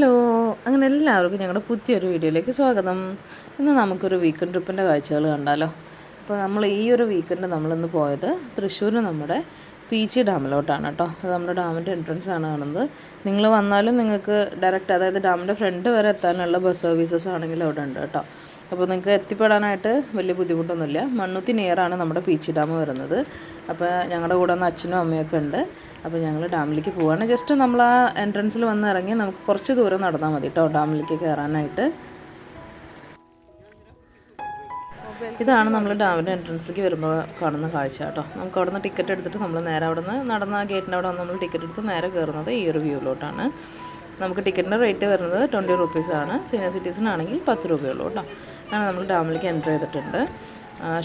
Hello അങ്ങനെ എല്ലാവർക്കും ഞങ്ങളുടെ പുതിയൊരു വീഡിയോയിലേക്ക് സ്വാഗതം. ഇന്ന് നമുക്കൊരു വീക്കെൻഡ് ട്രിപ്പിന്റെ കാഴ്ചകൾ കണ്ടാലോ? അപ്പോൾ നമ്മൾ ഈ ഒരു വീക്കെൻഡ് നമ്മളിന്ന് പോയത് തൃശ്ശൂർ നമ്മുടെ പീച്ചി ഡാമിലോട്ടാണ് കേട്ടോ. അത് നമ്മുടെ ഡാമിന്റെ എൻട്രൻസ് ആണ് കാണുന്നത്. നിങ്ങൾ വന്നാലും നിങ്ങൾക്ക് ഡയറക്റ്റ് അതായത് ഡാമിന്റെ ഫ്രണ്ട് വരെ എത്താനുള്ള ബസ് സർവീസസ് ആണെങ്കിലും അവിടെ ഉണ്ട് കേട്ടോ. അപ്പോൾ നിങ്ങൾക്ക് എത്തിപ്പെടാനായിട്ട് വലിയ ബുദ്ധിമുട്ടൊന്നുമില്ല. മണ്ണുത്തി നിയറാണ് നമ്മുടെ പീച്ചി ഡാം വരുന്നത്. അപ്പോൾ ഞങ്ങളുടെ കൂടെ ഒന്ന് അച്ഛനും അമ്മയൊക്കെ ഉണ്ട്. അപ്പോൾ ഞങ്ങൾ ഡാമിലേക്ക് പോവുകയാണ് ജസ്റ്റ് നമ്മൾ ആ എൻട്രൻസിൽ വന്ന് ഇറങ്ങി നമുക്ക് കുറച്ച് ദൂരം നടന്നാൽ മതി കേട്ടോ ഡാമിലേക്ക് കയറാനായിട്ട്. ഇതാണ് നമ്മൾ ഡാമിന്റെ എൻട്രൻസിലേക്ക് വരുമ്പോൾ കാണുന്ന കാഴ്ച കേട്ടോ. നമുക്ക് അവിടെ നിന്ന് ടിക്കറ്റ് എടുത്തിട്ട് നമ്മൾ നേരെ അവിടെ നിന്ന് നടന്ന ആ ഗേറ്റിന്റെ അവിടെ നമ്മൾ ടിക്കറ്റ് എടുത്ത് നേരെ കയറുന്നത് ഈ ഒരു വ്യൂവിലോട്ടാണ് നമുക്ക് ടിക്കറ്റിന്റെ റേറ്റ് വരുന്നത് ട്വന്റി റുപ്പീസാണ്. സീനിയർ സിറ്റിസനാണെങ്കിൽ പത്ത് രൂപയുള്ളൂ കേട്ടോ. അങ്ങനെ നമ്മൾ ഡാമിലേക്ക് എന്റർ ചെയ്തിട്ടുണ്ട്.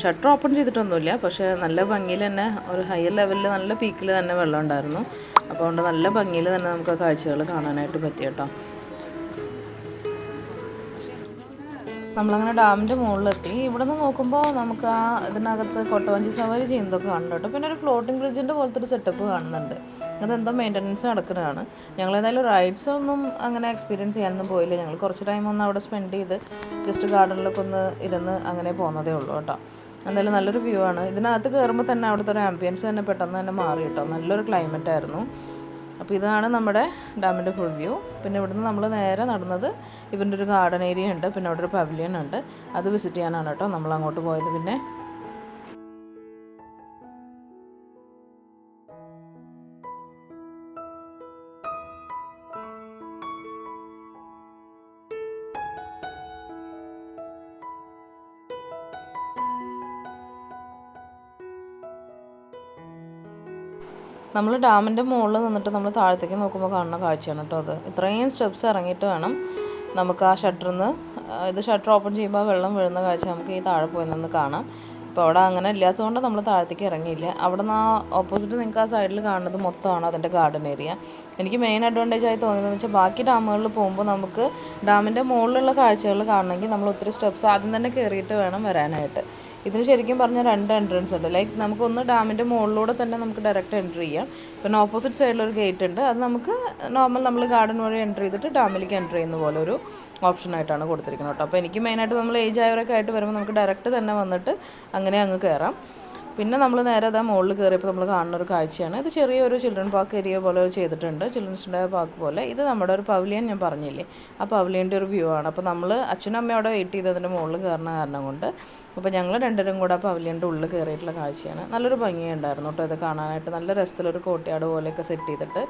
ഷട്ടർ ഓപ്പൺ ചെയ്തിട്ടൊന്നുമില്ല. പക്ഷേ നല്ല ഭംഗിയിൽ തന്നെ ഒരു ഹയർ ലെവലിൽ നല്ല പീക്കിൽ തന്നെ വെള്ളം ഉണ്ടായിരുന്നു. അപ്പോൾ അതുകൊണ്ട് നല്ല ഭംഗിയിൽ തന്നെ നമുക്ക് ആ കാഴ്ചകൾ കാണാനായിട്ട് പറ്റി കേട്ടോ. നമ്മളങ്ങനെ ഡാമിന്റെ മുകളിലെത്തി. ഇവിടെ നിന്ന് നോക്കുമ്പോൾ നമുക്ക് ആ ഇതിനകത്ത് കൊട്ടവഞ്ചി സവാരി ചെയ്യുന്നതൊക്കെ കാണുന്നുണ്ട് കേട്ടോ. പിന്നെ ഒരു ഫ്ലോട്ടിംഗ് ബ്രിഡ്ജിന്റെ പോലത്തെ ഒരു സെറ്റപ്പ് കാണുന്നുണ്ട്. അതെന്തോ മെയിന്റനൻസ് നടക്കുന്നതാണ്. ഞങ്ങൾ എന്തായാലും റൈഡ്സ് ഒന്നും അങ്ങനെ എക്സ്പീരിയൻസ് ചെയ്യാനൊന്നും പോയില്ല. ഞങ്ങൾ കുറച്ച് ടൈം ഒന്ന് അവിടെ സ്പെൻഡ് ചെയ്ത് ജസ്റ്റ് ഗാർഡനിലൊക്കെ ഒന്ന് ഇരുന്ന് അങ്ങനെ പോകുന്നതേ ഉള്ളൂ കേട്ടോ. എന്തായാലും നല്ലൊരു വ്യൂ ആണ്. ഇതിനകത്ത് കയറുമ്പോൾ തന്നെ അവിടുത്തെ ഒരു ആംബിയൻസ് തന്നെ പെട്ടെന്ന് തന്നെ മാറി കേട്ടോ. നല്ലൊരു ക്ലൈമറ്റ് ആയിരുന്നു. അപ്പോൾ ഇതാണ് നമ്മുടെ ഡാമിന്റെ ഫുൾ വ്യൂ. പിന്നെ ഇവിടുന്ന് നമ്മൾ നേരെ നടന്നത് ഇവന്റെ ഒരു ഗാർഡൻ ഏരിയ ഉണ്ട് പിന്നെ അവിടെ ഒരു പവലിയൻ ഉണ്ട്. അത് വിസിറ്റ് ചെയ്യാനാണ് കേട്ടോ നമ്മൾ അങ്ങോട്ട് പോയത്. പിന്നെ നമ്മൾ ഡാമിന്റെ മുകളിൽ നിന്നിട്ട് നമ്മൾ താഴത്തേക്ക് നോക്കുമ്പോൾ കാണുന്ന കാഴ്ചയാണ് കേട്ടോ അത്. ഇത്രയും സ്റ്റെപ്സ് ഇറങ്ങിയിട്ട് വേണം നമുക്ക് ആ ഷട്ടറിൽ നിന്ന് ഇത് ഷട്ടർ ഓപ്പൺ ചെയ്യുമ്പോൾ വെള്ളം വീഴുന്ന കാഴ്ച നമുക്ക് ഈ താഴെ പോയി നിന്ന് കാണാം. ഇപ്പോൾ അവിടെ അങ്ങനെ ഇല്ലാത്തതുകൊണ്ട് നമ്മൾ താഴത്തേക്ക് ഇറങ്ങിയില്ല. അവിടെ നിന്ന് ആ ഓപ്പോസിറ്റ് നിങ്ങൾക്ക് ആ സൈഡിൽ കാണുന്നത് മൊത്തമാണ് അതിന്റെ ഗാർഡൻ ഏരിയ എനിക്ക് മെയിൻ അഡ്വാന്റേജ് ആയി തോന്നുന്നത് വെച്ചാൽ ബാക്കി ഡാമുകളിൽ പോകുമ്പോൾ നമുക്ക് ഡാമിന്റെ മുകളിലുള്ള കാഴ്ചകൾ കാണണമെങ്കിൽ നമ്മൾ ഒത്തിരി സ്റ്റെപ്സ് ആദ്യം തന്നെ കയറിയിട്ട് വേണം വരാനായിട്ട്. ഇതിന് ശരിക്കും പറഞ്ഞാൽ രണ്ട് എൻട്രൻസ് ഉണ്ട്. ലൈക്ക് നമുക്കൊന്ന് ഡാമിന്റെ മുകളിലൂടെ തന്നെ നമുക്ക് ഡയറക്റ്റ് എന്റർ ചെയ്യാം. പിന്നെ ഓപ്പോസിറ്റ് സൈഡിലൊരു ഗേറ്റ് ഉണ്ട്. അത് നമുക്ക് നോർമൽ നമ്മൾ ഗാർഡൻ വഴി എന്റർ ചെയ്തിട്ട് ഡാമിലേക്ക് എന്റർ ചെയ്യുന്ന പോലെ ഒരു ഓപ്ഷനായിട്ടാണ് കൊടുത്തിരിക്കുന്നത് കേട്ടോ. അപ്പോൾ എനിക്ക് മെയിനായിട്ട് നമ്മൾ ഏജ് ആയവരൊക്കെ ആയിട്ട് വരുമ്പോൾ നമുക്ക് ഡയറക്റ്റ് തന്നെ വന്നിട്ട് അങ്ങനെ അങ്ങ് കയറാം പിന്നെ നമ്മൾ നേരെ അതാ മുകളിൽ കയറിയപ്പോൾ നമ്മൾ കാണുന്ന ഒരു കാഴ്ചയാണ്. ഇത് ചെറിയൊരു ചിൽഡ്രൻ പാർക്ക് ഏരിയ പോലെ ചെയ്തിട്ടുണ്ട്. ചിൽഡ്രൻസ് ഡേ പാർക്ക് പോലെ. ഇത് നമ്മുടെ ഒരു പവലിയൻ ഞാൻ പറഞ്ഞില്ലേ? ആ പവലിയന്റെ ഒരു വ്യൂ ആണ്. അപ്പോൾ നമ്മൾ അച്ഛനും അവിടെ വെയിറ്റ് ചെയ്തതിന്റെ മുകളിൽ കയറുന്ന കാരണം കൊണ്ട് അപ്പോൾ ഞങ്ങൾ രണ്ടുപേരും കൂടെ ആ പവലിയന്റെ ഉള്ളിൽ കയറിയിട്ടുള്ള കാഴ്ചയാണ്. നല്ലൊരു ഭംഗിയുണ്ടായിരുന്നു കേട്ടോ ഇത് കാണാനായിട്ട്. നല്ല രസത്തിലൊരു കോട്ടയാട് പോലെയൊക്കെ സെറ്റ് ചെയ്തിട്ട്.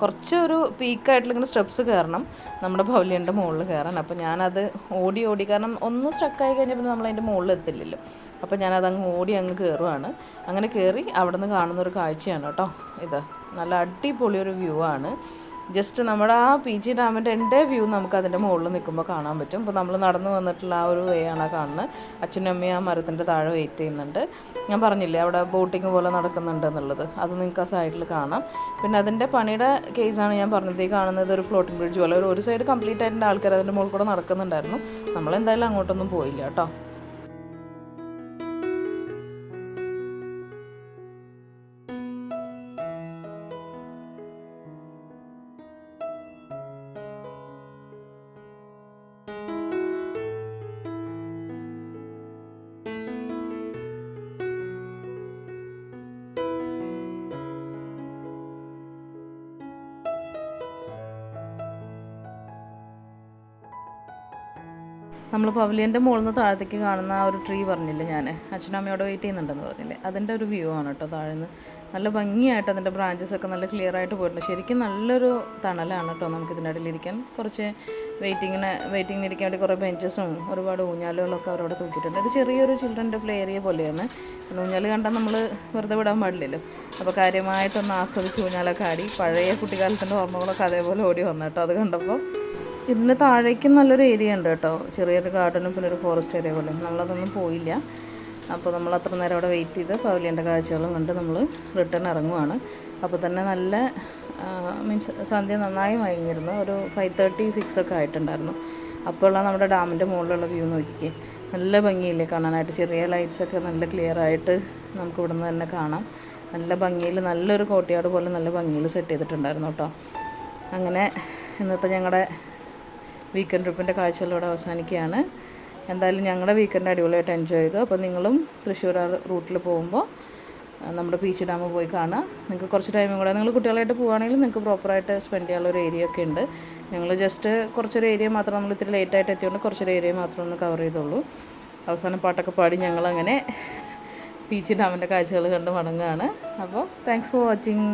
കുറച്ച് ഒരു പീക്കായിട്ടുള്ള ഇങ്ങനെ സ്റ്റെപ്സ് കയറണം നമ്മുടെ പവലിയന്റെ മുകളിൽ കയറാൻ അപ്പോൾ ഞാനത് ഓടി ഓടി കാരണം ഒന്ന് സ്ട്രക്കായി കഴിഞ്ഞപ്പോൾ നമ്മൾ അതിന്റെ മുകളിൽ എത്തില്ലല്ലോ. അപ്പോൾ ഞാനതങ്ങ് ഓടി അങ്ങ് കയറുവാണ് അങ്ങനെ കയറി അവിടെ നിന്ന് കാണുന്ന ഒരു കാഴ്ചയാണ് കേട്ടോ ഇത്. നല്ല അടിപൊളി ഒരു വ്യൂ ആണ്. ജസ്റ്റ് നമ്മുടെ ആ പി ജി ഡാമിന്റെ എന്റെ വ്യൂ നമുക്ക് അതിന്റെ മുകളിൽ നിൽക്കുമ്പോൾ കാണാൻ പറ്റും. അപ്പോൾ നമ്മൾ നടന്നു വന്നിട്ടുള്ള ആ ഒരു വേ ആണ് കാണുന്നത് അച്ഛനും അമ്മയും ആ മരത്തിന്റെ താഴെ വെയിറ്റ് ചെയ്യുന്നുണ്ട്. ഞാൻ പറഞ്ഞില്ലേ അവിടെ ബോട്ടിങ് പോലെ നടക്കുന്നുണ്ട് എന്നുള്ളത്. അത് നിങ്ങൾക്ക് ആ സൈഡിൽ കാണാം. പിന്നെ അതിന്റെ പണിയുടെ കേസാണ് ഞാൻ പറഞ്ഞത്. ഈ കാണുന്നത് ഒരു ഫ്ലോട്ടിംഗ് ബ്രിഡ്ജ് പോലെ. ഒരു സൈഡ് കംപ്ലീറ്റ് ആയിട്ട് ആൾക്കാർ അതിന്റെ മുകളിൽ കൂടെ നടക്കുന്നുണ്ടായിരുന്നു. നമ്മളെന്തായാലും അങ്ങോട്ടൊന്നും പോയില്ല കേട്ടോ. നമ്മൾ പവലിയന്റെ മുകളിൽ നിന്ന് താഴത്തേക്ക് കാണുന്ന ആ ഒരു ട്രീ പറഞ്ഞില്ലേ ഞാൻ അച്ഛനും അമ്മയോട് വെയിറ്റ് ചെയ്യുന്നുണ്ടെന്ന് പറഞ്ഞില്ലേ? അതിന്റെ ഒരു വ്യൂ ആണ് കേട്ടോ താഴെ നിന്ന് നല്ല ഭംഗിയായിട്ട് അതിന്റെ ബ്രാഞ്ചസ് ഒക്കെ നല്ല ക്ലിയർ ആയിട്ട് പോയിട്ടുണ്ട്. ശരിക്കും നല്ലൊരു തണലാണ് കേട്ടോ നമുക്ക് ഇതിന്റെ ഇടയിലിരിക്കാൻ കുറച്ച് വെയിറ്റിങ്ങിന് വെയിറ്റിങ്ങിന് ഇരിക്കാൻ വേണ്ടി കുറേ ബെഞ്ചസും ഒരുപാട് ഊഞ്ഞാലുകളൊക്കെ അവരവിടെ തൂക്കിയിട്ടുണ്ട്. ഇത് ചെറിയൊരു ചിൽഡ്രന്റെ പ്ലേ ഏരിയ പോലെയാണ്. ഊഞ്ഞാൽ കണ്ടാൽ നമ്മൾ വെറുതെ വിടാൻ പാടില്ലല്ലോ. അപ്പോൾ കാര്യമായിട്ടൊന്ന് ആസ്വദിച്ച് ഊഞ്ഞാലൊക്കെ ആടി. പഴയ കുട്ടിക്കാലത്തിന്റെ ഓർമ്മകളൊക്കെ അതേപോലെ ഓടി വന്നു കേട്ടോ. അത് കണ്ടപ്പോൾ ഇതിന് താഴേക്കും നല്ലൊരു ഏരിയ ഉണ്ട് കേട്ടോ. ചെറിയൊരു ഗാർഡനും പിന്നെ ഒരു ഫോറസ്റ്റ് ഏരിയ പോലെ. നമ്മളതൊന്നും പോയില്ല. അപ്പോൾ നമ്മൾ അത്ര നേരം അവിടെ വെയിറ്റ് ചെയ്ത് പവലിയന്റെ കാഴ്ചകളും കണ്ട് നമ്മൾ റിട്ടേൺ ഇറങ്ങുവാണ്. അപ്പോൾ തന്നെ നല്ല മീൻസ് സന്ധ്യ നന്നായി മയങ്ങിയിരുന്നു. ഒരു ഫൈവ് തേർട്ടി സിക്സ് ഒക്കെ ആയിട്ടുണ്ടായിരുന്നു. അപ്പോഴുള്ള നമ്മുടെ ഡാമിന്റെ മുകളിലുള്ള വ്യൂ നോക്കിക്കേ. നല്ല ഭംഗിയില്ലേ കാണാനായിട്ട്. ചെറിയ ലൈറ്റ്സൊക്കെ നല്ല ക്ലിയർ ആയിട്ട് നമുക്ക് ഇവിടെ നിന്ന് തന്നെ കാണാം. നല്ല ഭംഗിയിൽ നല്ലൊരു കോട്ടയാട് പോലെ നല്ല ഭംഗിയിൽ സെറ്റ് ചെയ്തിട്ടുണ്ടായിരുന്നു കേട്ടോ. അങ്ങനെ ഇന്നത്തെ ഞങ്ങളുടെ വീക്കെൻഡ് ട്രിപ്പിന്റെ കാഴ്ചകളോടെ അവസാനിക്കുകയാണ്. എന്തായാലും ഞങ്ങളുടെ വീക്കെൻഡ് അടിപൊളിയായിട്ട് എൻജോയ് ചെയ്തു. അപ്പോൾ നിങ്ങളും തൃശ്ശൂർ റൂട്ടിൽ പോകുമ്പോൾ നമ്മുടെ ബീച്ച് ഡാം പോയി കാണാം നിങ്ങൾക്ക് കുറച്ച് ടൈമും കൂടെ. നിങ്ങൾ കുട്ടികളായിട്ട് പോകുകയാണെങ്കിൽ നിങ്ങൾക്ക് പ്രോപ്പറായിട്ട് സ്പെൻഡ് ചെയ്യാനുള്ള ഒരു ഏരിയ ഒക്കെ ഉണ്ട്. ഞങ്ങൾ ജസ്റ്റ് കുറച്ചൊരു ഏരിയ മാത്രം നമ്മൾ ഇത്തിരി ലേറ്റായിട്ട് എത്തിയതുകൊണ്ട് കുറച്ചൊരു ഏരിയ മാത്രം ഒന്ന് കവർ ചെയ്തുള്ളൂ അവസാനം പാട്ടൊക്കെ പാടി ഞങ്ങളങ്ങനെ ബീച്ച് ഡാമിന്റെ കാഴ്ചകൾ കണ്ട് മടങ്ങുകയാണ്. അപ്പോൾ താങ്ക്സ് ഫോർ വാച്ചിങ്